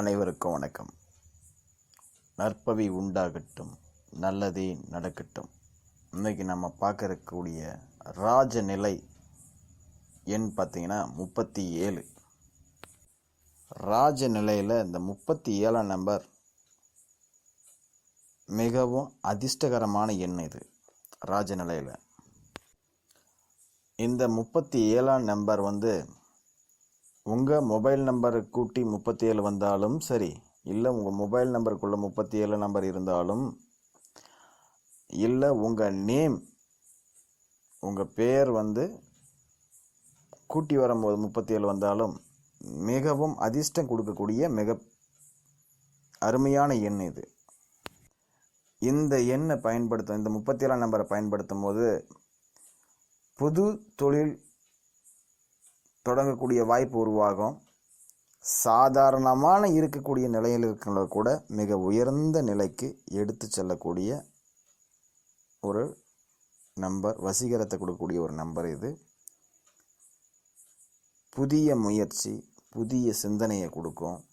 அனைவருக்கும் வணக்கம். நற்பவி உண்டாகட்டும் நல்லதே நடக்கட்டும். இன்றைக்கி நம்ம பார்க்கறக்கூடிய ராஜநிலை எண் பார்த்தீங்கன்னா முப்பத்தி ஏழு. ராஜநிலையில் இந்த முப்பத்தி ஏழாம் நம்பர் மிகவும் அதிர்ஷ்டகரமான எண் இது ராஜநிலையில். இந்த முப்பத்தி ஏழாம் நம்பர் வந்து உங்கள் மொபைல் நம்பரை கூட்டி முப்பத்தி ஏழு வந்தாலும் சரி இல்லை உங்கள் மொபைல் நம்பருக்குள்ளே முப்பத்தி ஏழு நம்பர் இருந்தாலும் இல்லை உங்கள் நேம் உங்கள் பேர் வந்து கூட்டி வரும்போது முப்பத்தி ஏழு வந்தாலும் மிகவும் அதிர்ஷ்டம் கொடுக்கக்கூடிய மிக அருமையான எண் இது. இந்த எண்ணை பயன்படுத்தும் இந்த முப்பத்தி ஏழாம் நம்பரை பயன்படுத்தும் போது புது தொழில் தொடங்கக்கூடிய வாய்ப்பு உருவாகும். சாதாரணமான இருக்கக்கூடிய நிலையில் இருக்கிறவங்க கூட மிக உயர்ந்த நிலைக்கு எடுத்து செல்லக்கூடிய ஒரு நம்பர் வசீகரத்தை கொடுக்கக்கூடிய ஒரு நம்பர் இது. புதிய முயற்சி புதிய சிந்தனையை கொடுக்கும்.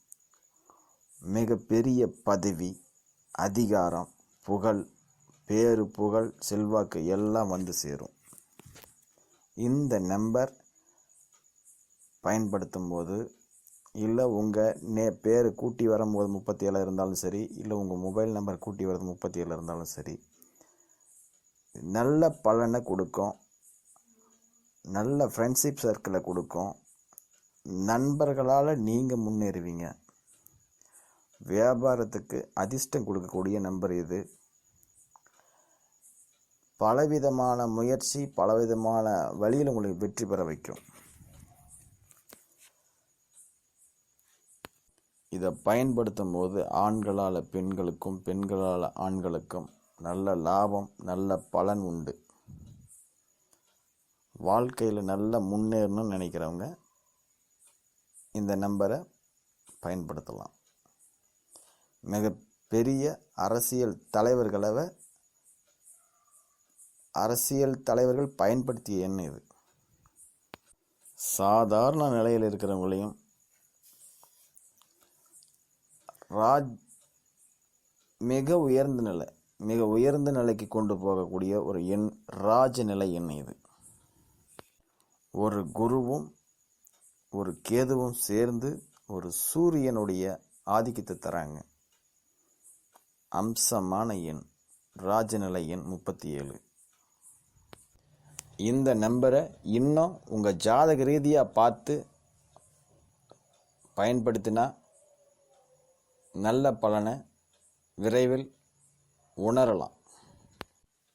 மிகப்பெரிய பதவி அதிகாரம் புகழ் பேரு புகழ் செல்வாக்கு எல்லாம் வந்து சேரும். இந்த நம்பர் பயன்படுத்தும் போது இல்லை உங்கள் நே பேர் கூட்டி வரும்போது முப்பத்தி ஏழு இருந்தாலும் சரி இல்லை உங்கள் மொபைல் நம்பர் கூட்டி வரது முப்பத்தி ஏழு இருந்தாலும் சரி நல்ல பலனை கொடுக்கும். நல்ல ஃப்ரெண்ட்ஷிப் சர்க்கிளை கொடுக்கும். நண்பர்களால் நீங்கள் முன்னேறுவீங்க. வியாபாரத்துக்கு அதிர்ஷ்டம் கொடுக்கக்கூடிய நம்பர் இது. பலவிதமான முயற்சி பலவிதமான வழியில் உங்களை வெற்றி பெற வைக்கும். இதை பயன்படுத்தும் போது ஆண்களால் பெண்களுக்கும் பெண்களால் ஆண்களுக்கும் நல்ல லாபம் நல்ல பலன் உண்டு. வாழ்க்கையில் நல்ல முன்னேறணும்னு நினைக்கிறவங்க இந்த நம்பரை பயன்படுத்தலாம். மிக பெரிய அரசியல் தலைவர்களை அரசியல் தலைவர்கள் பயன்படுத்திய எண் இது. சாதாரண நிலையில் இருக்கிறவங்களையும் ராஜ் மிக உயர்ந்த நிலை மிக உயர்ந்த நிலைக்கு கொண்டு போகக்கூடிய ஒரு எண் ராஜநிலை எண் இது. ஒரு குருவும் ஒரு கேதுவும் சேர்ந்து ஒரு சூரியனுடைய ஆதிக்கத்தை தராங்க. அம்சமான எண் ராஜநிலை எண் முப்பத்தி ஏழு இந்த நம்பரை இன்னும் உங்கள் ஜாதக ரீதியாக பார்த்து பயன்படுத்தினா நல்ல பலனை விரைவில் உணரலாம்.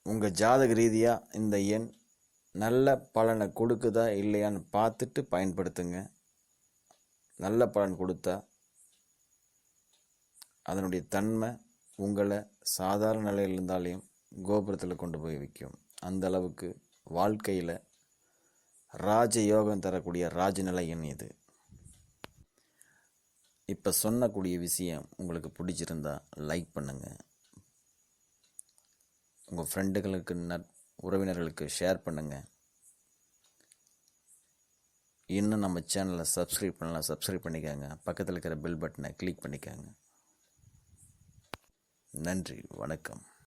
உங்கள் ஜாதக ரீதியாக இந்த எண் நல்ல பலனை கொடுக்குதா இல்லையான்னு பார்த்துட்டு பயன்படுத்துங்க. நல்ல பலன் கொடுத்தா அதனுடைய தன்மை உங்களை சாதாரண நிலையில் இருந்தாலையும் கோபுரத்தில் கொண்டு போய் வைக்கும். அந்த அளவுக்கு வாழ்க்கையில் ராஜ யோகம் தரக்கூடிய ராஜநிலை எண் இது. இப்போ சொன்னக்கூடிய விஷயம் உங்களுக்கு பிடிச்சிருந்தா லைக் பண்ணுங்கள் உங்கள் ஃப்ரெண்டுகளுக்கு நட் உறவினர்களுக்கு ஷேர் பண்ணுங்கள் இன்னும் நம்ம சேனலை சப்ஸ்கிரைப் பண்ணலாம் சப்ஸ்கிரைப் பண்ணிக்கோங்க. பக்கத்தில் இருக்கிற பெல் பட்டனை கிளிக் பண்ணிக்கோங்க. நன்றி வணக்கம்.